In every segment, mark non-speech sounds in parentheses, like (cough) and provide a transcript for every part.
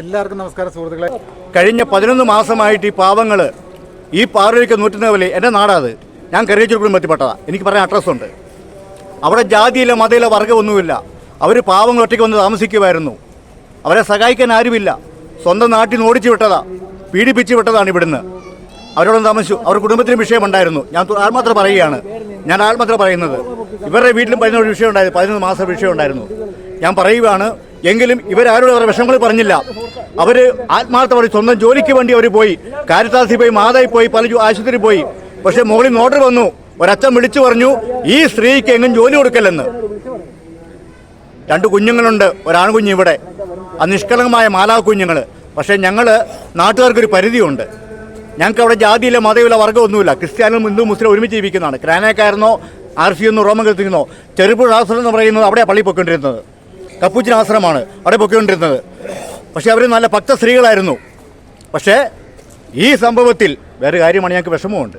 എല്ലാവർക്കും നമസ്കാരം സുഹൃത്തുക്കളെ. കഴിഞ്ഞ പതിനൊന്ന് മാസമായിട്ട് ഈ പാവങ്ങൾ ഈ പാറയ്ക്ക് നൂറ്റുന്ന പോലെ എന്റെ നാടാത്. ഞാൻ കറിയച്ചൂർ കുടുംബത്തിൽപ്പെട്ടതാ എനിക്ക് പറയാൻ അഡ്രസ്സുണ്ട് അവിടെ ജാതിയില്ല മതയില്ല വർഗമൊന്നുമില്ല. അവർ പാവങ്ങൾ ഒറ്റയ്ക്ക് വന്ന് താമസിക്കുമായിരുന്നു. അവരെ സഹായിക്കാൻ ആരുമില്ല. സ്വന്തം നാട്ടിൽ നിന്ന് ഓടിച്ചു വിട്ടതാ. പീഡിപ്പിച്ച് വിട്ടതാണ് ഇവിടുന്ന്. അവരോടൊന്ന് താമസിച്ചു. അവർ കുടുംബത്തിന് വിഷയമുണ്ടായിരുന്നു. ഞാൻ ആത്മാത്രം പറയുകയാണ്. ഞാൻ ആത്മാത്രം പറയുന്നത്. ഇവരുടെ വീട്ടിലും പതിനൊരു വിഷയം ഉണ്ടായിരുന്നു പതിനൊന്ന് മാസം വിഷയം ഉണ്ടായിരുന്നു ഞാൻ പറയുകയാണ് എങ്കിലും ഇവരാരും അവരുടെ വിഷമങ്ങൾ പറഞ്ഞില്ല. അവർ ആത്മാർത്ഥമായി സ്വന്തം ജോലിക്ക് വേണ്ടി അവർ പോയി. കാര്യത്താസി പോയി മാതായി പോയി പല ആശുപത്രി പോയി. പക്ഷെ മുകളിൽ നിന്ന് ഓർഡർ വന്നു. ഒരച്ഛൻ വിളിച്ചു പറഞ്ഞു ഈ സ്ത്രീക്ക് എങ്ങും ജോലി കൊടുക്കല്ലെന്ന്. രണ്ട് കുഞ്ഞുങ്ങളുണ്ട്. ഒരാൺകുഞ്ഞ് ഇവിടെ. നിഷ്കളങ്കമായ മാലാ കുഞ്ഞുങ്ങൾ പക്ഷേ ഞങ്ങൾ നാട്ടുകാർക്കൊരു പരിധിയുണ്ട്. ഞങ്ങൾക്ക് അവിടെ ജാതിയില്ല മതയില്ല വർഗമൊന്നുമില്ല. ക്രിസ്ത്യാനും ഹിന്ദു മുസ്ലിം ഒരുമിച്ച് ജീവിക്കുന്നതാണ്. ക്രാനക്കാരനോ ആർ സി എന്നോ റോമൻ കൃത്യനോ ചെറുപ്പുഴ എന്ന് പറയുന്നത് അവിടെ പള്ളി പൊയ്ക്കൊണ്ടിരുന്നത്. കപ്പൂച്ചിൻ ആശ്രമമാണ് അവിടെ പൊയ്ക്കൊണ്ടിരുന്നത്. പക്ഷേ അവർ നല്ല ഭക്ത സ്ത്രീകളായിരുന്നു. പക്ഷേ ഈ സംഭവത്തിൽ വേറെ കാര്യമാണ് ഞങ്ങൾക്ക് വിഷമമുണ്ട്.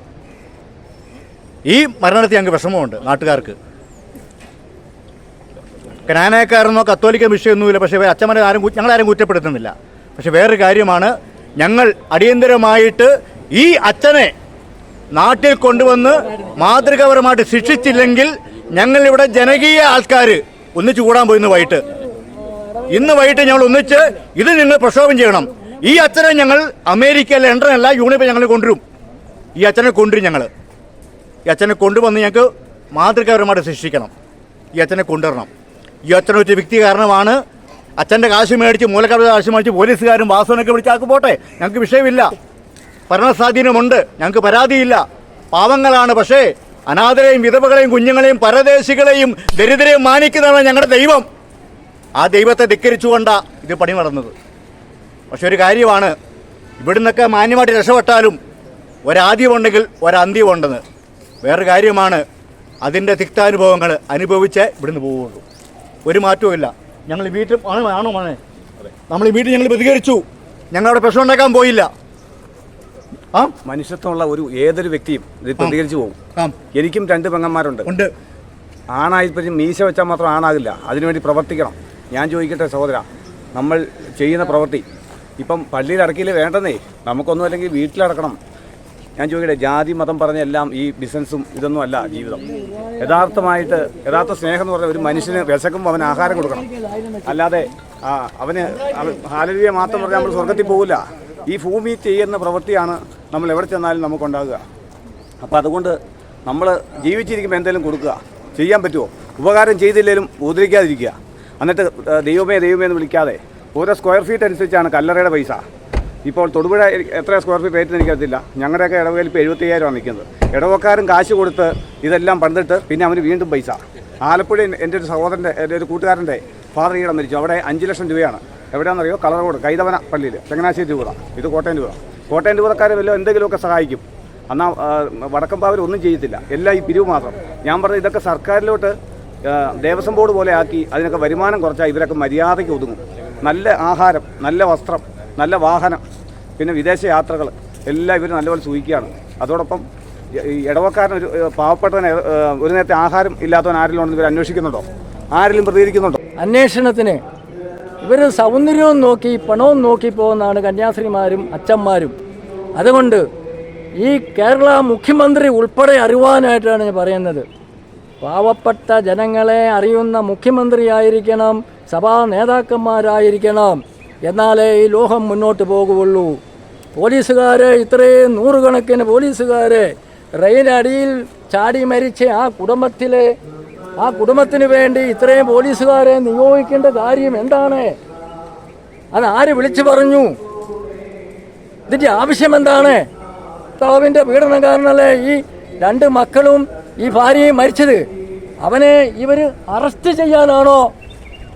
ഈ മരണത്തിൽ ഞങ്ങൾക്ക് വിഷമമുണ്ട് നാട്ടുകാർക്ക്. കനാനക്കാരെന്നോ കത്തോലിക്ക വിഷയമൊന്നുമില്ല. പക്ഷേ അച്ഛന്മാരെ ആരും ഞങ്ങളാരും കുറ്റപ്പെടുത്തുന്നില്ല. പക്ഷെ വേറൊരു കാര്യമാണ് ഞങ്ങൾ അടിയന്തരമായിട്ട് ഈ അച്ഛനെ നാട്ടിൽ കൊണ്ടുവന്ന് മാതൃകാപരമായിട്ട് ശിക്ഷിച്ചില്ലെങ്കിൽ ഞങ്ങളിവിടെ ജനകീയ ആൾക്കാർ ഒന്നിച്ചു കൂടാൻ പോയിന്ന് വൈകിട്ട്. ഇന്ന് വൈകിട്ട് ഞങ്ങൾ ഒന്നിച്ച് ഇത് നിങ്ങൾ പ്രക്ഷോഭം ചെയ്യണം. ഈ അച്ഛനെ ഞങ്ങൾ അമേരിക്ക ലണ്ടൻ അല്ല ഞങ്ങൾ കൊണ്ടുവരും. ഈ അച്ഛനെ കൊണ്ടുവരും ഞങ്ങൾ. ഈ അച്ഛനെ കൊണ്ടുവന്ന് ഞങ്ങൾക്ക് മാതൃകാപരമായിട്ട് സൃഷ്ടിക്കണം. ഈ അച്ഛനെ കൊണ്ടുവരണം. ഈ അച്ഛനെ ഒരു വ്യക്തി കാരണമാണ് അച്ഛന്റെ കാശ് മേടിച്ച് മൂലക്കാരുടെ കാശ് മേടിച്ച് പോലീസുകാരും വാസുവിനൊക്കെ വിളിച്ചാക്ക് പോട്ടെ. ഞങ്ങൾക്ക് വിഷയമില്ല. ഭരണസ്വാധീനമുണ്ട്. ഞങ്ങൾക്ക് പരാതിയില്ല. പാവങ്ങളാണ് പക്ഷേ അനാഥരെയും വിധവകളെയും കുഞ്ഞുങ്ങളെയും പരദേശികളെയും ദരിദ്രരെയും മാനിക്കുന്നതാണ് ഞങ്ങളുടെ ദൈവം. ആ ദൈവത്തെ ധിക്കരിച്ചുകൊണ്ടാ ഇത് പണി നടന്നത്. പക്ഷെ ഒരു കാര്യമാണ് ഇവിടുന്നൊക്കെ മാന്യമായിട്ട് രക്ഷപ്പെട്ടാലും ഒരാദ്യമുണ്ടെങ്കിൽ ഒരന്ത്യമുണ്ടെന്ന് വേറൊരു കാര്യമാണ് അതിന്റെ തിക്താനുഭവങ്ങൾ അനുഭവിച്ച് ഇവിടുന്ന് പോവുള്ളൂ. ഒരു മാറ്റവും ഇല്ല. ഞങ്ങൾ വീട്ടിൽ ആണോ ആണോ മോനെ നമ്മൾ വീട്ടിൽ ഞങ്ങൾ പ്രതികരിച്ചു. ഞങ്ങളവിടെ പ്രശ്നം ഉണ്ടാക്കാൻ പോയില്ല. ആ. മനുഷ്യത്വമുള്ള ഒരു ഏതൊരു വ്യക്തിയും ഇത് പ്രതികരിച്ചു പോകും. എനിക്കും രണ്ട് പെങ്ങന്മാരുണ്ട്. ഉണ്ട്. ആണായി മീശ വെച്ചാൽ മാത്രം ആണാകില്ല. അതിനുവേണ്ടി പ്രവർത്തിക്കണം. ഞാൻ ചോദിക്കട്ടെ സഹോദര നമ്മൾ ചെയ്യുന്ന പ്രവൃത്തി ഇപ്പം പള്ളിയിൽ അടക്കിയില്ല വേണ്ടെന്നേ? നമുക്കൊന്നും അല്ലെങ്കിൽ വീട്ടിലടക്കണം ഞാൻ ചോദിക്കട്ടെ ജാതി മതം പറഞ്ഞ എല്ലാം ഈ ബിസിനസ്സും ഇതൊന്നും അല്ല ജീവിതം. യഥാർത്ഥമായിട്ട് യഥാർത്ഥ സ്നേഹം എന്ന് പറഞ്ഞാൽ ഒരു മനുഷ്യന് വിശക്കുമ്പോൾ അവന് ആഹാരം കൊടുക്കണം. അല്ലാതെ അവന് ഹാലരിയെ മാത്രം പറഞ്ഞാൽ നമ്മൾ സ്വർഗത്തിൽ പോകില്ല ഈ ഭൂമി ചെയ്യുന്ന പ്രവൃത്തിയാണ് നമ്മൾ എവിടെ ചെന്നാലും നമുക്കുണ്ടാകുക. അപ്പോൾ അതുകൊണ്ട് നമ്മൾ ജീവിച്ചിരിക്കുമ്പോൾ എന്തെങ്കിലും കൊടുക്കുക. ചെയ്യാൻ പറ്റുമോ? ഉപകാരം ചെയ്തില്ലെങ്കിലും ഉദ്രിക്കാതിരിക്കുക എന്നിട്ട് ദൈവമേ ദൈവമേ എന്ന് വിളിക്കാതെ ഓരോ സ്ക്വയർ ഫീറ്റ് അനുസരിച്ചാണ് കല്ലറയുടെ പൈസ. ഇപ്പോൾ തൊടുപുഴ എത്ര സ്ക്വയർ ഫീറ്റ് റേറ്റ് എനിക്കറിയത്തില്ല. ഞങ്ങളുടെയൊക്കെ ഇടവകയിൽ ഇപ്പോൾ എഴുപത്തയ്യായിരമാണ് നിൽക്കുന്നത്. ഇടവക്കാരും കാശ് കൊടുത്ത് ഇതെല്ലാം പണിതിട്ട് പിന്നെ അവന് വീണ്ടും പൈസ. ആലപ്പുഴ എന്റെ ഒരു സഹോദരന്റെ എന്റെ ഒരു കൂട്ടുകാരന്റെ ഫാദർ ഈടം മരിച്ചു. അവിടെ അഞ്ച് ലക്ഷം രൂപയാണ്. എവിടെയാണെന്നറിയോ? കളറോട് കൈതവന പള്ളിയിൽ ചങ്ങനാശ്ശേരി രൂപത ഇത് കോട്ടയം രൂപ കോട്ടയം രൂപതക്കാരെ വല്ലതും എന്തെങ്കിലുമൊക്കെ സഹായിക്കും. എന്നാൽ വടക്കമ്പാവർ ഒന്നും ചെയ്യത്തില്ല. എല്ലാം ഈ പിരിവ് മാത്രം. ഞാൻ പറഞ്ഞത് ഇതൊക്കെ സർക്കാരിലോട്ട് ദേവസ്വം ബോർഡ് പോലെ ആക്കി അതിനൊക്കെ വരുമാനം കുറച്ചാൽ ഇവരൊക്കെ മര്യാദയ്ക്ക് ഒതുങ്ങും. നല്ല ആഹാരം നല്ല വസ്ത്രം നല്ല വാഹനം പിന്നെ വിദേശ യാത്രകൾ എല്ലാം ഇവർ നല്ലപോലെ സൂചിക്കുകയാണ് അതോടൊപ്പം ഈ ഇടവക്കാരൻ ഒരു പാവപ്പെട്ടവന് ഒരു നേരത്തെ ആഹാരം ഇല്ലാത്തവൻ ആരെങ്കിലും ഉണ്ടെന്ന് ഇവർ അന്വേഷിക്കുന്നുണ്ടോ? ആരെങ്കിലും പ്രതികരിക്കുന്നുണ്ടോ? അന്വേഷണത്തിന് ഇവർ സൗന്ദര്യവും നോക്കി പണവും നോക്കി പോകുന്നതാണ് കന്യാസ്ത്രീമാരും അച്ഛന്മാരും. അതുകൊണ്ട് ഈ കേരള മുഖ്യമന്ത്രി ഉൾപ്പെടെ അറിവാനായിട്ടാണ് ഞാൻ പറയുന്നത്. പാവപ്പെട്ട ജനങ്ങളെ അറിയുന്ന മുഖ്യമന്ത്രിയായിരിക്കണം സഭാ നേതാക്കന്മാരായിരിക്കണം എന്നാലേ ഈ ലോകം മുന്നോട്ട് പോകുള്ളൂ പോലീസുകാരെ ഇത്രയും നൂറുകണക്കിന് പോലീസുകാരെ റെയിലടിയിൽ ചാടി മരിച്ച ആ കുടുംബത്തിലെ ആ കുടുംബത്തിന് വേണ്ടി ഇത്രയും പോലീസുകാരെ നിയോഗിക്കേണ്ട കാര്യം എന്താണ്? അത് ആര് വിളിച്ചു പറഞ്ഞു? ഇതിന്റെ ആവശ്യം എന്താണ്? ഭർത്താവിന്റെ പീഡനം കാരണമല്ലേ ഈ രണ്ട് മക്കളും ഈ ഭാര്യയും മരിച്ചത്? അവനെ ഇവർ അറസ്റ്റ് ചെയ്യാനാണോ?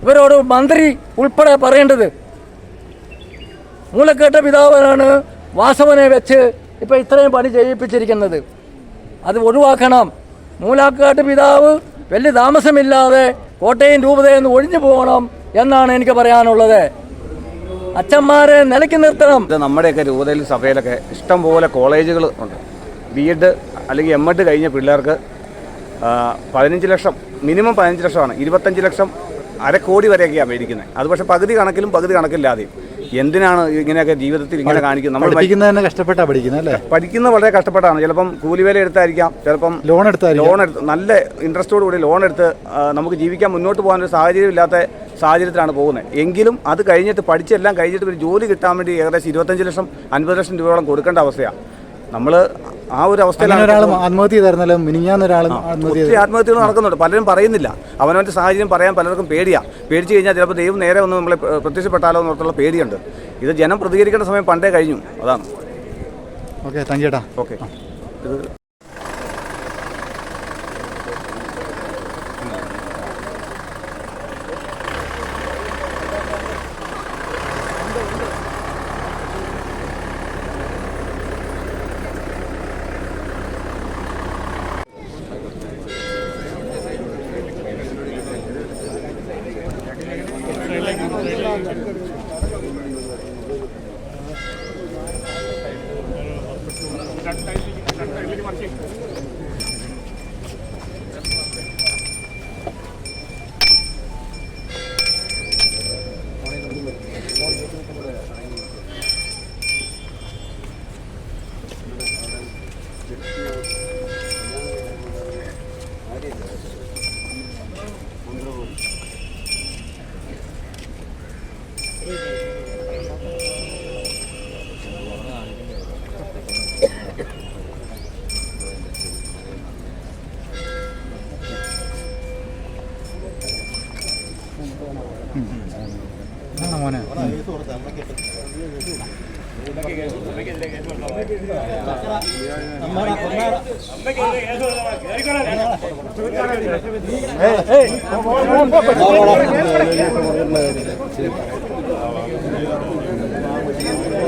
ഇവരോട് മന്ത്രി ഉൾപ്പെടെ പറയേണ്ടത്. മൂലക്കേട്ട പിതാവാണ് വാസവനെ വെച്ച് ഇപ്പോൾ ഇത്രയും പണി ചെയ്യിപ്പിച്ചിരിക്കുന്നത്. അത് ഒഴിവാക്കണം. മൂലാക്കാട്ട് പിതാവ് വലിയ താമസമില്ലാതെ കോട്ടയം രൂപതയിൽ നിന്ന് ഒഴിഞ്ഞു പോകണം എന്നാണ് എനിക്ക് പറയാനുള്ളത്. അച്ഛന്മാരെ നിലയ്ക്ക് നിർത്തണം. നമ്മുടെയൊക്കെ രൂപതയിൽ സഭയിലൊക്കെ ഇഷ്ടംപോലെ കോളേജുകൾ ഉണ്ട്. ബി എഡ് അല്ലെങ്കിൽ എം എഡ് കഴിഞ്ഞ പിള്ളേർക്ക് പതിനഞ്ച് ലക്ഷം മിനിമം പതിനഞ്ച് ലക്ഷമാണ്. ഇരുപത്തഞ്ച് ലക്ഷം അരക്കോടി കോടി വരെയൊക്കെയാണ് മേടിക്കുന്നത്. അത് പക്ഷേ പകുതി കണക്കിലും പകുതി കണക്കില്ലാതെയും. എന്തിനാണ് ഇങ്ങനെയൊക്കെ ജീവിതത്തിൽ ഇങ്ങനെ കാണിക്കുന്നത്? നമ്മൾ പഠിപ്പിക്കുന്നത് തന്നെ കഷ്ടപ്പെട്ടാ പഠിക്കുന്നത് അല്ലേ? പഠിക്കുന്ന വളരെ കഷ്ടപ്പെട്ടാണ്. ചിലപ്പം കൂലിവേല എടുത്തായിരിക്കാം ചിലപ്പം ലോൺ എടുത്തായിരിക്കും. ലോൺ എടുത്ത് നല്ല ഇൻട്രസ്റ്റോട് കൂടി ലോൺ എടുത്ത് ആ, നമുക്ക് ജീവിക്കാൻ മുന്നോട്ട് പോകാൻ ഒരു സാഹചര്യം ഇല്ലാത്ത സാഹചര്യത്തിലാണ് പോകുന്നത്. എങ്കിലും അത് കഴിഞ്ഞിട്ട് പഠിച്ചെല്ലാം കഴിഞ്ഞിട്ട് ഒരു ജോലി കിട്ടാൻ വേണ്ടി ഏകദേശം ഇരുപത്തഞ്ച് ലക്ഷം അൻപത് ലക്ഷം രൂപയോളം കൊടുക്കേണ്ട അവസ്ഥയാണ് നമ്മൾ ആ ഒരു അവസ്ഥയിലാണ് ഒരാൾ ആത്മഹത്യ ചെയ്തായിരുന്നല്ലോ മിനിഞ്ഞാന്ന് ഒരാൾ ആത്മഹത്യ ആത്മഹത്യകൾ നടക്കുന്നുണ്ട്. പലരും പറയുന്നില്ല. അവനവന്റെ സാഹചര്യം പറയാൻ പലർക്കും പേടിയാണ് പേടിച്ച് കഴിഞ്ഞാൽ ചിലപ്പോൾ ദൈവം നേരെ ഒന്ന് നമ്മളെ പ്ര- പ്രത്യക്ഷപ്പെട്ടാലോ എന്നുള്ള പേടിയുണ്ട്. ഇത് ജനം പ്രതികരിക്കേണ്ട സമയം പണ്ടേ കഴിഞ്ഞു. അതാണ്. ഓക്കെ താങ്ക് ചേട്ടാ ഓക്കെ. ഇത് ആണോ മോനെ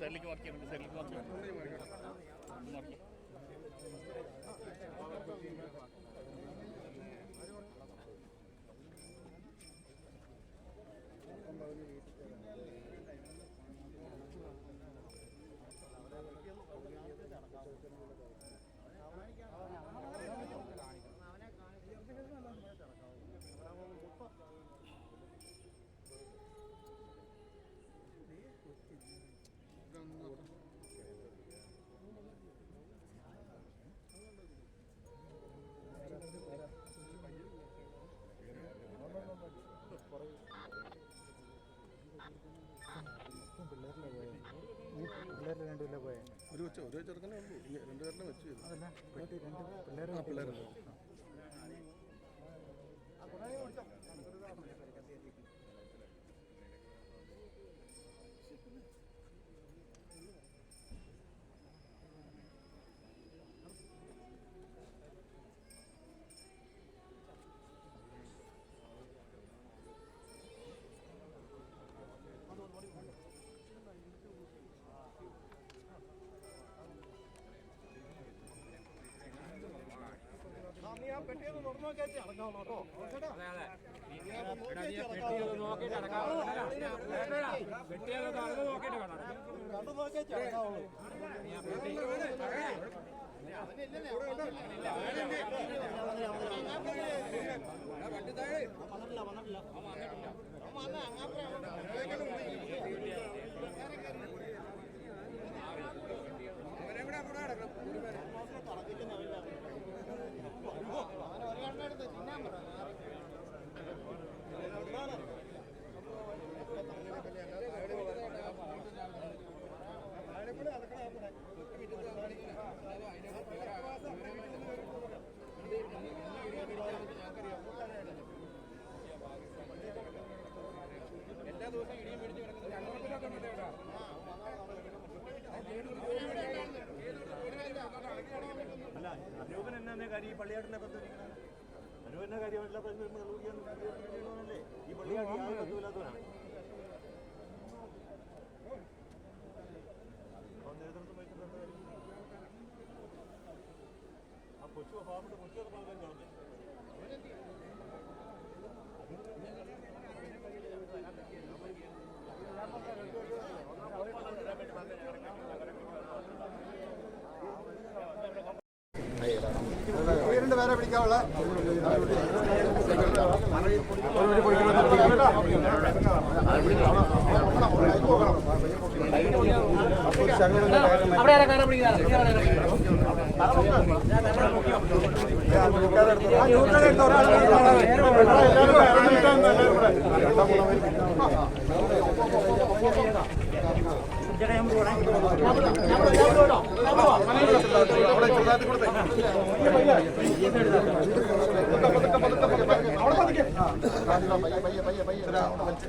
സൈഡിലേക്ക് മാർക്ക് ചെയ്യണം സൈഡിലേക്ക് മാർക്ക് ചെയ്യണം ഒരു കൊച്ചു ഒരു ചെറുക്കനെ ഉള്ളൂ. ഈ രണ്ട് പേരുടെ വെച്ച് ചെയ്തു. വണ്ടി താഴെ വന്നിട്ടില്ല വന്നിട്ടില്ല അവനെ ഇവിടെ അവിടെ കിടക്കണം പഠിക്കാനുള്ള അവിടെ ആരാ കാണാൻ പിടിക്കാറ് അവിടെ പതുക്കെ പയ്യ പയ്യ പയ്യ പയ്യ അവിടെ വലിച്ചു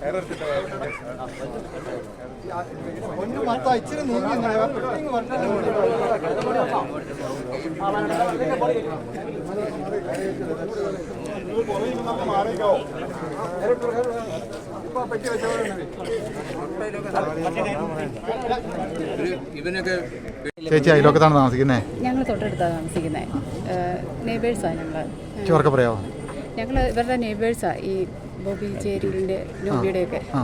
ആ പിള്ളേരെ ചേച്ചി അയലോക്കത്താണ് താമസിക്കുന്നത് ഞങ്ങൾ തൊട്ടടുത്താണ് താമസിക്കുന്നത് നെയ്ബേഴ്സാണ് ഞങ്ങൾ ചോറൊക്കെ പറയാമോ ഞങ്ങൾ ഇവരുടെ നെയ്ബേഴ്സാണ് ഈ ബോബി ചേരിലിന്റെ നോബിയുടെയൊക്കെ ആ.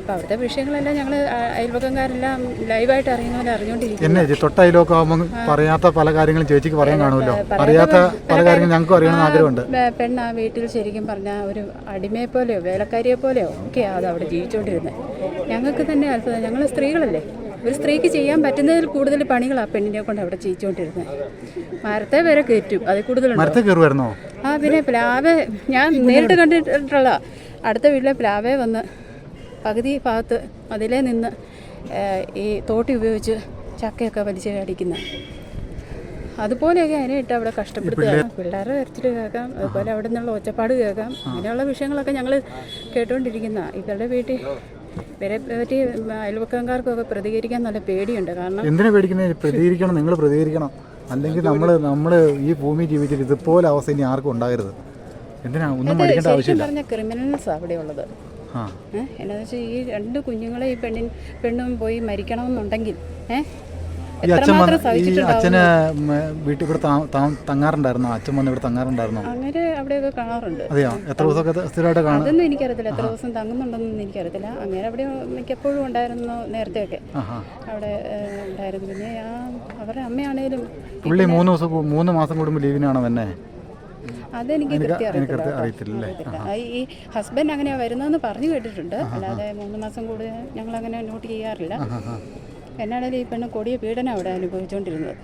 അപ്പോൾ അവിടുത്തെ വിഷയങ്ങളെല്ലാം ഞങ്ങൾ അയൽവക്കംകാരെല്ലാം ലൈവായിട്ട് അറിയുന്നവരെ അറിഞ്ഞുകൊണ്ടിരിക്കും എന്നെ തൊട്ട അയലോക്കം ആകുമ്പോൾ പറയാത്ത പല കാര്യങ്ങളും ചേച്ചിക്ക് പറയാൻ കാണുമല്ലോ. അറിയാത്ത പല കാര്യങ്ങളും ഞങ്ങൾക്ക് അറിയണമെന്ന് ആഗ്രഹമുണ്ട്. പെണ്ണ് ആ വീട്ടിൽ ശരിക്കും പറഞ്ഞാൽ ഒരു അടിമയെ പോലെയോ വേലക്കാരിയെ പോലെയോ ഒക്കെ അത് അവിടെ ജീവിച്ചുകൊണ്ടിരുന്നത് ഞങ്ങൾക്ക് തന്നെ അത്ഭുതം. ഞങ്ങൾ സ്ത്രീകളല്ലേ. ഒരു സ്ത്രീക്ക് ചെയ്യാൻ പറ്റുന്നതിൽ കൂടുതൽ പണികളാണ് പെണ്ണിനെ കൊണ്ട് അവിടെ ചെയ്യിച്ചുകൊണ്ടിരുന്നത് മരത്തെ വരെ കയറ്റും. അതിൽ കൂടുതലുണ്ട്? മരത്തെ കയറുമായിരുന്നോ? ആ പിന്നെ പ്ലാവ് ഞാൻ നേരിട്ട് കണ്ടിട്ടുള്ള അടുത്ത വീട്ടിലെ പ്ലാവേ വന്ന് പകുതി ഭാഗത്ത് അതിലേ നിന്ന് ഈ തോട്ടി ഉപയോഗിച്ച് ചക്കയൊക്കെ വലിച്ചു കടിക്കുന്ന അതുപോലെയൊക്കെ അതിനെ ഇട്ട് അവിടെ കഷ്ടപ്പെടുത്തുക. പിള്ളേരെ കരച്ചിൽ കേൾക്കാം അതുപോലെ അവിടെ നിന്നുള്ള ഒച്ചപ്പാട് കേൾക്കാം. അങ്ങനെയുള്ള വിഷയങ്ങളൊക്കെ ഞങ്ങൾ കേട്ടുകൊണ്ടിരിക്കുന്ന ഇവരുടെ വീട്ടിൽ ഇവരെ പറ്റി അയൽവക്കംകാർക്കൊക്കെ പ്രതികരിക്കാൻ നല്ല പേടിയുണ്ട്. കാരണം എന്തിനാ പേടിക്കുന്നത് പ്രതികരിക്കണം നിങ്ങൾ പ്രതികരിക്കണം. അല്ലെങ്കിൽ നമ്മൾ നമ്മൾ ഈ ഭൂമി ജീവിച്ചിട്ട് ഇതുപോലെ അവസ്ഥ ഇനി ആർക്കും ഉണ്ടാകരുത്. എന്തിനാ ഒന്നും പഠിക്കേണ്ട ആവശ്യമില്ല. പറഞ്ഞ ക്രിമിനൽസ് അവിടെ ഉള്ളത് എന്നാന്ന് വെച്ചാൽ ഈ രണ്ട് കുഞ്ഞുങ്ങളെ ഈ പെണ്ണിൻ പെണ്ണും പോയി മരിക്കണമെന്നുണ്ടെങ്കിൽ ഏഹ് ഈ അച്ഛൻ ഈ അച്ഛന് വീട്ടിൽ ഇവിടെ തങ്ങാറുണ്ടായിരുന്നോ? അച്ഛൻ വന്ന് ഇവിടെ തങ്ങാറുണ്ടായിരുന്നോ? അങ്ങനെ അവിടെയൊക്കെ കാണാറുണ്ട്. അതെയോ? എത്ര ദിവസമൊക്കെ സ്ഥിരമായിട്ട് കാണും അതൊന്നും എനിക്കറിയത്തില്ല. എത്ര ദിവസം തങ്ങുന്നുണ്ടെന്നൊന്നും എനിക്കറിയത്തില്ല. അങ്ങനെ അവിടെ മിക്കപ്പോഴും ഉണ്ടായിരുന്നു നേരത്തെയൊക്കെ. അവിടെ ഉണ്ടായിരുന്നു. പിന്നെ ആ അവരുടെ അമ്മയാണേലും പുള്ളി മൂന്ന് ദിവസം മൂന്ന് മാസം കൂടുമ്പോൾ ലീവിനാണോ തന്നെ അതെനിക്ക് അറിയത്തില്ല. ഈ ഹസ്ബൻഡ് അങ്ങനെയാ വരുന്നതെന്ന് പറഞ്ഞു കേട്ടിട്ടുണ്ട്. അല്ലാതെ മൂന്ന് മാസം കൂടുതൽ ഞങ്ങൾ അങ്ങനെ നോട്ട് ചെയ്യാറില്ല. എന്നാണേലും ഈ പെണ്ണ് കൊടിയ പീഡനം അവിടെ അനുഭവിച്ചുകൊണ്ടിരുന്നത്.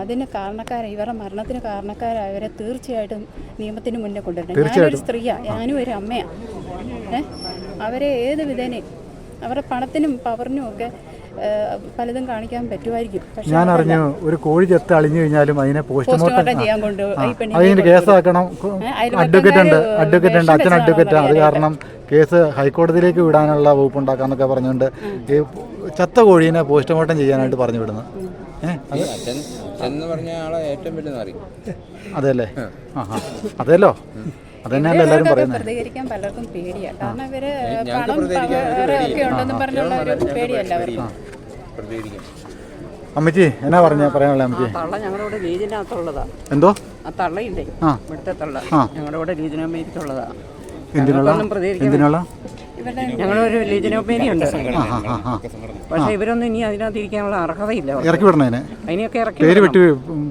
അതിന് കാരണക്കാരെ ഇവരുടെ മരണത്തിന് കാരണക്കാരായവരെ തീർച്ചയായിട്ടും നിയമത്തിന് മുന്നേ കൊണ്ടുവരണം. ഞാനൊരു സ്ത്രീയാണ് ഞാനും ഒരു അമ്മയാണ് ഏ? അവരെ ഏത് വിധേനയും അവരുടെ പണത്തിനും പവറിനും ഒക്കെ പലതും കാണിക്കാൻ പറ്റുമായിരിക്കും. ഞാൻ അറിഞ്ഞു ഒരു കോഴി ചത്ത് അളിഞ്ഞു കഴിഞ്ഞാലും അതിനെ പോസ്റ്റ്മോർട്ടം ചെയ്യാൻ കൊണ്ട് അതിന് കേസാക്കണം അഡ്വക്കറ്റ് ഉണ്ട് അഡ്വക്കേറ്റ് ഉണ്ട്. അച്ഛൻ അഡ്വക്കേറ്റ് അത് കാരണം കേസ് ഹൈക്കോടതിയിലേക്ക് വിടാനുള്ള വകുപ്പ് ഉണ്ടാക്കാന്നൊക്കെ പറഞ്ഞുകൊണ്ട് ഈ ചത്ത കോഴീനെ പോസ്റ്റ്മോർട്ടം ചെയ്യാനായിട്ട് പറഞ്ഞു വിടുന്നത്. അതെല്ലേ ആ ആ. അതെല്ലോ അതന്നെയല്ലേ എല്ലാവരും പറയുന്നത് പ്രതികരിക്കാൻ പലർക്കും പേടിയാണ് കാരണം ഇവർ പണം ഒക്കെ ഉണ്ടെന്ന് പറഞ്ഞുള്ള ഒരു പേടിയല്ല അവർക്ക്. പ്രതികരിക്കും. അമ്മച്ചി എന്നാ പറഞ്ഞ? പറയാനുള്ള അമ്മച്ചി. തള്ള ഞങ്ങളുടെ ഇവിടെ ലീജിനകത്തുള്ളതാ. എന്തോ? ആ തള്ളയില്ലേ? ആ. ഇവിടുത്തെ തള്ള. ഞങ്ങളുടെ ഇവിടെ ലീജിനോമേരിക്കുള്ളതാ. എന്തിനുള്ള? എന്തിനുള്ള? ഞങ്ങളൊരു ഉണ്ട്. പക്ഷെ ഇവരൊന്നും ഇനി അതിനകത്ത് ഇരിക്കാനുള്ള അർഹതയില്ല. ഇറക്കി അതിനെയൊക്കെ ഇറക്കി പേര് വെട്ടി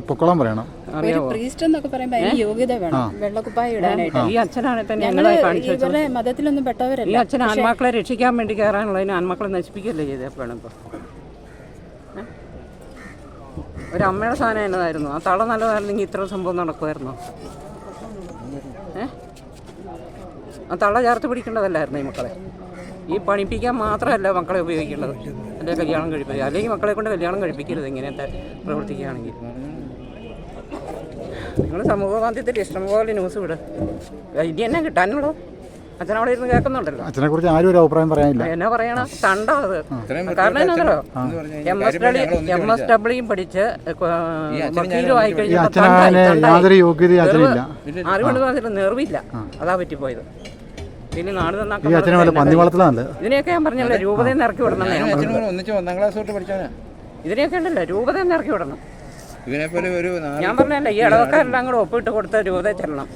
പൊക്കോളാൻ പറയണം. ഒരു പ്രീസ്റ്റ് എന്നൊക്കെ പറയുമ്പോൾ അതിന് യോഗ്യത വേണം. വെള്ളക്കുപ്പായ ഇടാനായിട്ട്. ഈ അച്ഛനാണ് തന്നെ ഞങ്ങൾ കാണിച്ചു വെച്ചത്. ഇവരുടെ മതത്തിലൊന്നും ഈ പെട്ടവരല്ല അച്ഛൻ ആത്മാക്കളെ രക്ഷിക്കാൻ വേണ്ടി കയറാനുള്ളതിന് ആത്മാക്കളെ നശിപ്പിക്കുകയല്ലേ ചെയ്തപ്പോഴാണ് ഇപ്പോൾ ഒരു അമ്മയുടെ സാധനം എന്നതായിരുന്നു. ആ തള നല്ലതായിരുന്നെങ്കിൽ ഇത്ര സംഭവം നടക്കുമായിരുന്നോ? തള്ള ചേർത്ത് പിടിക്കേണ്ടതല്ലായിരുന്നു ഈ മക്കളെ. ഈ പണിപ്പിക്കാൻ മാത്രമല്ല മക്കളെ ഉപയോഗിക്കേണ്ടത് അല്ലെങ്കിൽ കല്യാണം കഴിപ്പിക്കുക അല്ലെങ്കിൽ മക്കളെ കൊണ്ട് കല്യാണം കഴിപ്പിക്കരുത് ഇങ്ങനത്തെ പ്രവർത്തിക്കുകയാണെങ്കിൽ. നിങ്ങൾ സമൂഹ മാധ്യമത്തിൽ ഇഷ്ടംപോലെ ന്യൂസ് വിട് ഇനി എന്നെ കിട്ടാനുള്ളൂ? അച്ഛനവിടെ ഇരുന്ന് കേൾക്കുന്നുണ്ടല്ലോ. അച്ഛനെ കുറിച്ച് ആരും ഒരു അഭിപ്രായം പറയാനില്ല. എന്നാ പറയണ? തണ്ടോ അത്? കാരണം എന്നാണല്ലോ M S W M S ഡബ്ല്യുയും പഠിച്ച് വക്കീലുമായി അച്ഛനില്ല. അറിവുണ്ട് അതിൽ നെറിവില്ല അതാ പറ്റിപ്പോയത്. പിന്നെ നാട് ഈ അച്ഛനെ വല്ല പന്നി വളർത്തലാണ് ഇതിനെയൊക്കെ ഞാൻ പറഞ്ഞല്ലോ രൂപതയിൽ നിന്ന് ഇറക്കി വിടണം അച്ഛനും ഒന്നിച്ച് ഒന്നാം ക്ലാസ് തൊട്ട് പഠിച്ചവനാ. ഇതിനെയൊക്കെ ഉണ്ടല്ലോ രൂപതയിൽ നിന്ന് ഇറക്കി വിടണം. ഇവനെ പോലെ ഒരു നാല് ഞാൻ പറഞ്ഞല്ലോ ഈ ഇളവക്കാരെല്ലാം കൂടെ ഒപ്പിട്ട് കൊടുത്ത് രൂപതയിൽ ചെല്ലണം.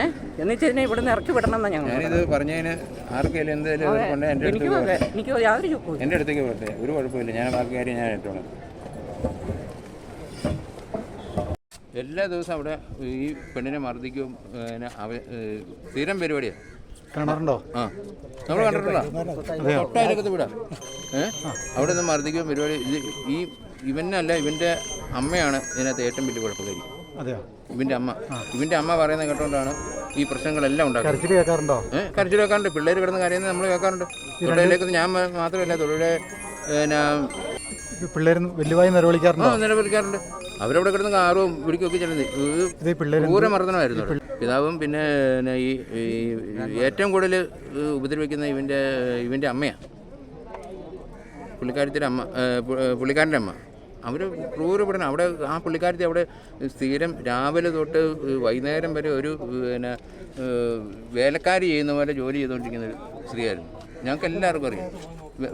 ഏഹ് എന്നിട്ട് ഇതിനെ ഇവിടുന്ന് ഇറക്കി വിടണം എന്നാ ഞങ്ങൾ ഞാനിത് പറഞ്ഞതിന് ആർക്കെങ്കിലും എന്തെങ്കിലും കൊണ്ട് എന്റെ അടുത്ത് എനിക്ക് അതെ. എനിക്ക് യാതൊരു ചുക്കും എന്റെ അടുത്തേക്ക് പോട്ടെ. ഒരു കുഴപ്പമില്ല. ഞാൻ ബാക്കി കാര്യം ഞാൻ ഏറ്റോളാം. എല്ലാ ദിവസവും അവിടെ ഈ പെണ്ണിനെ മർദ്ദിക്കും പിന്നെ അവ സ്ഥിരം പരിപാടിയാണ് കാണാറുണ്ടോ ആ. നമ്മൾ കണ്ടിട്ടുണ്ടോ? തൊട്ടയലക്കത്ത് വിടാം. ഏഹ് അവിടെ നിന്ന് മർദ്ദിക്കും പരിപാടി ഇത് ഈ ഇവനല്ല ഇവന്റെ അമ്മയാണ് ഇതിനകത്ത് ഏറ്റവും വലിയ കുഴപ്പക്കാരി. അതെയോ? ഇവന്റെ അമ്മ. ഇവന്റെ അമ്മ പറയുന്നത് കേട്ടോണ്ടാണ് ഈ പ്രശ്നങ്ങളെല്ലാം ഉണ്ടാക്കുന്നത്. കരച്ചിൽ കേൾക്കാറുണ്ടോ? ഏഹ് കരച്ചിൽ കേൾക്കാറുണ്ട്. പിള്ളേർ കിടന്ന് കരയുന്നത് നമ്മൾ കേൾക്കാറുണ്ട്. തൊഴിലേക്ക് ഞാൻ മാത്രമല്ല തൊഴിലെ പിന്നെ പിള്ളേർ വലുതായി നിലവിളിക്കാറുണ്ട് നിലവിളിക്കാറുണ്ട്. അവരവിടെ കിടന്ന് കാറും പിടിക്കുകയൊക്കെ ചെയ്യുന്നത്. ഊര ക്രൂരമർദ്ദനമായിരുന്നു പിതാവും പിന്നെ ഈ ഏറ്റവും കൂടുതൽ ഉപദ്രവിക്കുന്ന ഇവന്റെ ഇവന്റെ അമ്മയാണ്. പുള്ളിക്കാരത്തിന്റെ അമ്മ പുള്ളിക്കാരന്റെ അമ്മ. അവർ ക്രൂരപ്പെടണം അവിടെ ആ പുള്ളിക്കാരത്തി അവിടെ സ്ഥിരം രാവിലെ തൊട്ട് വൈകുന്നേരം വരെ ഒരു പിന്നെ വേലക്കാരി ചെയ്യുന്ന പോലെ ജോലി ചെയ്തുകൊണ്ടിരിക്കുന്ന ഒരു സ്ത്രീയായിരുന്നു. ഞങ്ങൾക്ക് എല്ലാവർക്കും അറിയാം.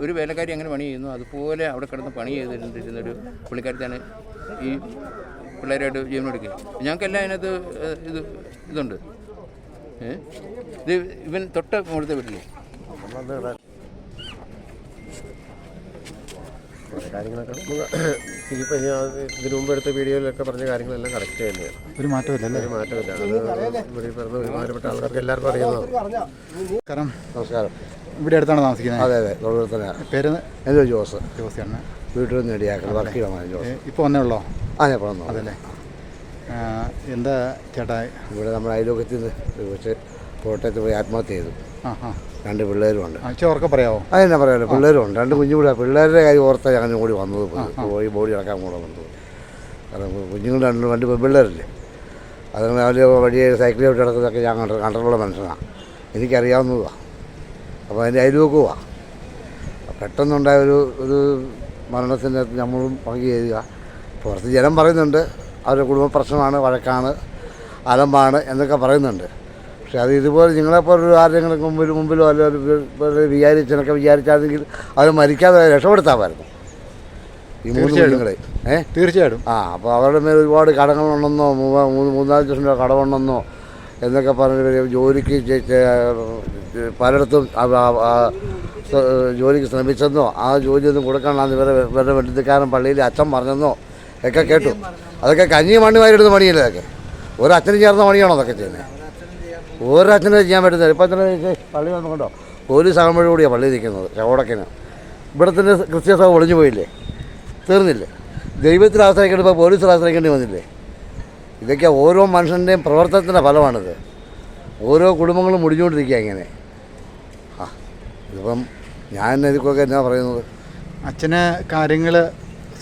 ഒരു വേലക്കാരി എങ്ങനെ പണി ചെയ്യുന്നു? അതുപോലെ അവിടെ കിടന്ന് പണി ചെയ്തിരുന്ന ഒരു പുള്ളിക്കാരത്താണ് ഈ പിള്ളേരായിട്ട് ജീവനെടുക്കുക ഞങ്ങൾക്കെല്ലാം അതിനകത്ത് ഇത് ഇതുണ്ട്. ഇത് ഇവൻ തൊട്ട് മുകളിലത്തെ വീട്ടിലേ. കുറേ കാര്യങ്ങളൊക്കെ ഇതിപ്പോൾ ഇതിനു മുമ്പ് എടുത്ത വീഡിയോയിലൊക്കെ പറഞ്ഞ കാര്യങ്ങളെല്ലാം കറക്റ്റ് തന്നെയാണ് ഒരു മാറ്റമില്ല അല്ലേ ഒരു മാറ്റമില്ല അത് ഇവിടെ പറഞ്ഞ ഒരുപാട് ആൾക്കാർക്ക് എല്ലാവർക്കും അറിയുന്നതാണ്. നമസ്കാരം നമസ്കാരം. ഇവിടെ അടുത്താണ് താമസിക്കുന്നത്. അതെ അതെ തൊഴിൽ പേര് എന്റെ ജോസ്. ജോസിയാണ്. വീട്ടിൽ നിന്ന് നേടിയാക്കണം വർക്ക് ചെയ്യണം ജോസ്. ഇപ്പോൾ വന്നേ ഉള്ളോ? അതെ ഞാൻ പറഞ്ഞു അതല്ലേ എന്താ ചേട്ടാ? ഇവിടെ നമ്മുടെ അയലോകത്തിൽ നിന്ന് കുറച്ച് കോട്ടയത്ത് പോയി ആത്മഹത്യ ചെയ്തു. ആ ആ. രണ്ട് പിള്ളേരുമുണ്ട് ഉറക്കെ പറയാമോ അതെന്നാ പറയാമല്ലോ പിള്ളേരുണ്ട് രണ്ട് കുഞ്ഞു പിള്ളേർ പിള്ളേരുടെ കാര്യം ഓർത്താ ഞങ്ങൾ കൂടി വന്നത്. പോയി. ബോഡി അടക്കാൻ കൂടെ വന്നത്. കാരണം കുഞ്ഞുങ്ങൾ രണ്ട് രണ്ട് പെൺപിള്ളേരില്ലേ അതുകൊണ്ട് അവർ വഴിയെ സൈക്കിളിൽ ഇടക്കുന്നതൊക്കെ നടക്കുന്നതൊക്കെ ഞാൻ കണ്ട കണ്ടിട്ടുള്ള മനുഷ്യനാണ് എനിക്കറിയാവുന്നതാണ് അപ്പോൾ അതിന്റെ അയൽവക്കുവാ പെട്ടെന്നുണ്ടായ ഒരു ഒരു മരണത്തിന്റെ നമ്മളും പങ്കു ചെയ്യുക. പുറത്ത് ജനം പറയുന്നുണ്ട് അവരുടെ കുടുംബ പ്രശ്നമാണ് വഴക്കാണ് അലമ്പാണ് എന്നൊക്കെ പറയുന്നുണ്ട്. പക്ഷെ അത് ഇതുപോലെ നിങ്ങളെപ്പോലൊരു ആരെങ്കിലും മുമ്പിൽ മുമ്പിലോ അല്ല ഒരു വിചാരിച്ചെന്നൊക്കെ വിചാരിച്ചാണെങ്കിൽ അവർ മരിക്കാതെ രക്ഷപ്പെടുത്താമായിരുന്നു. ഈ മൂന്ന്. കുഞ്ഞുങ്ങളെ ഏഹ് തീർച്ചയായിട്ടും. ആ അപ്പോൾ അവരുടെ മേൽ ഒരുപാട് കടങ്ങളുണ്ടെന്നോ മൂന്നാൽ ലക്ഷം രൂപ കടമുണ്ടെന്നോ എന്നൊക്കെ പറഞ്ഞ് ജോലിക്ക് പലയിടത്തും ജോലിക്ക് ശ്രമിച്ചെന്നോ ആ ജോലിയൊന്നും കൊടുക്കണമെന്ന് ഇവരെ ഇവരുടെ വെട്ടിക്കാരൻ പള്ളിയിൽ അച്ഛൻ പറഞ്ഞെന്നോ ഒക്കെ കേട്ടു. അതൊക്കെ കഞ്ഞി മണ്ണി വാരിടുന്ന പണിയല്ലേ അതൊക്കെ? ഒരച്ഛന് ചേർന്ന പണിയാണോ അതൊക്കെ ചെയ്യുന്നത് ഒരച്ഛനെ ചെയ്യാൻ പറ്റുന്നില്ല. ഇപ്പം തന്നെ പള്ളി വന്നുകൊണ്ടോ പോലീസ് ആകുമ്പോഴുകൂടിയാണ് പള്ളി നിൽക്കുന്നത് ചവടക്കിന്. ഇവിടെ തന്നെ ക്രിസ്ത്യൻ സഭ ഒളിഞ്ഞു പോയില്ലേ? തീർന്നില്ലേ? ദൈവത്തിൽ ആശ്രയിക്കേണ്ടി ഇപ്പോൾ പോലീസിൽ ആശ്രയിക്കേണ്ടി വന്നില്ലേ? ഇതൊക്കെ ഓരോ മനുഷ്യന്റെയും പ്രവർത്തനത്തിന്റെ ഫലമാണിത്. ഓരോ കുടുംബങ്ങളും മുടിഞ്ഞുകൊണ്ടിരിക്കുക ഇങ്ങനെ. ഇതിപ്പം ഞാൻ എനിക്കൊക്കെ എന്നാ പറയുന്നത്? അച്ഛനെ കാര്യങ്ങൾ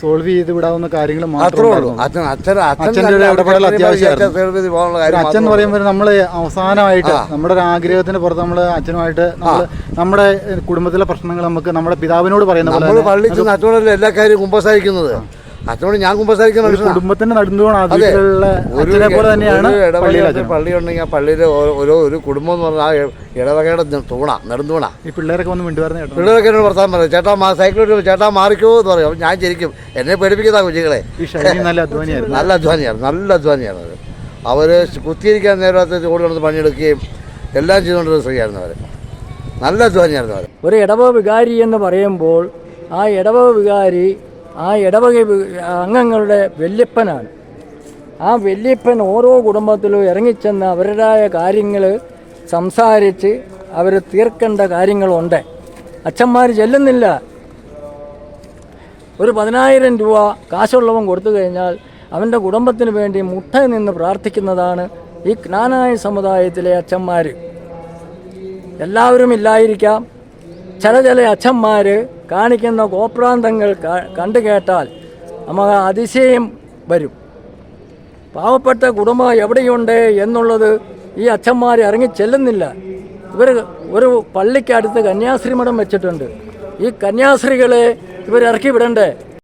സോൾവ് ചെയ്ത് വിടാവുന്ന കാര്യങ്ങൾ ഉള്ളൂ. അച്ഛൻ അച്ഛൻ അച്ഛന്റെ ഇടപെടൽ അത്യാവശ്യമായിരുന്നു. അച്ഛൻ എന്ന് പറയുമ്പോൾ നമ്മൾ അവസാനമായിട്ട്. നമ്മുടെ ഒരു ആഗ്രഹത്തിന് പുറത്ത് നമ്മൾ അച്ഛനുമായിട്ട് നമ്മൾ നമ്മുടെ കുടുംബത്തിലെ പ്രശ്നങ്ങൾ നമുക്ക് നമ്മുടെ പിതാവിനോട് പറയുന്ന പോലെ നമ്മൾ എല്ലാ കാര്യവും കുമ്പസാരിക്കുന്നത്? അച്ഛനോട് ഞാൻ കുമ്പസാരിക്കുന്ന മനുഷ്യനാണ് കുടുംബത്തിന്റെ അച്ഛൻ. പള്ളി ഉണ്ടെങ്കിൽ ആ പള്ളിയിലെ ഓരോ- ഒരു കുടുംബം എന്ന് പറഞ്ഞാൽ ആ ഇടവകയുടെ തൂണ നെടുന്തൂണ ഈ പിള്ളേരൊക്കെ വന്ന് മിണ്ടി പറഞ്ഞു പിള്ളേരൊക്കെ എന്നോട് വർത്താൻ പറയും ചേട്ടാ മാ സൈക്കിൾ ചേട്ടാ മാറിക്കോ എന്ന് പറയും. ഞാൻ ശരിക്കും എന്നെ പേടിപ്പിക്കുന്ന കുഞ്ഞുങ്ങളെ (laughs) നല്ല അധ്വാനിയായിരുന്നു. നല്ല അധ്വാനിയാണ് നല്ല അധ്വാനിയാണ് അത് അവർ കുത്തിയിരിക്കാൻ നേരത്തെ ഓടി നടന്ന് പണിയെടുക്കുകയും എല്ലാം ചെയ്തുകൊണ്ടിരുന്ന സ്ത്രീയായിരുന്നു അവർ നല്ല അധ്വാനിയായിരുന്നു അവർ ഒരു ഇടവ വികാരി എന്ന് പറയുമ്പോൾ ആ ഇടവ വികാരി ആ ഇടവക അംഗങ്ങളുടെ വല്യപ്പനാണ്. ആ വല്യപ്പൻ ഓരോ കുടുംബത്തിലും ഇറങ്ങിച്ചെന്ന് അവരുടേതായ കാര്യങ്ങൾ സംസാരിച്ച് അവർ തീർക്കേണ്ട കാര്യങ്ങളുണ്ട്. അച്ഛന്മാർ ചെല്ലുന്നില്ല. ഒരു പതിനായിരം രൂപ കാശുള്ളവൻ കൊടുത്തു കഴിഞ്ഞാൽ അവന്റെ കുടുംബത്തിന് വേണ്ടി മുട്ട നിന്ന് പ്രാർത്ഥിക്കുന്നതാണ് ഈ ജ്ഞാനായ സമുദായത്തിലെ അച്ഛന്മാർ എല്ലാവരും ഇല്ലായിരിക്കാം. ചില ചില അച്ഛന്മാർ കാണിക്കുന്ന ഗോപ്രാന്തങ്ങൾ കണ്ടു കേട്ടാൽ നമുക്ക് അതിശയം വരും. പാവപ്പെട്ട കുടുംബം എവിടെയുണ്ട് എന്നുള്ളത് ഈ അച്ഛന്മാർ ഇറങ്ങി ചെല്ലുന്നില്ല. ഇവർ ഒരു പള്ളിക്കടുത്ത് കന്യാസ്ത്രീ മഠം വെച്ചിട്ടുണ്ട്. ഈ കന്യാസ്ത്രീകളെ ഇവർ ഇറക്കി വിടണ്ടേ?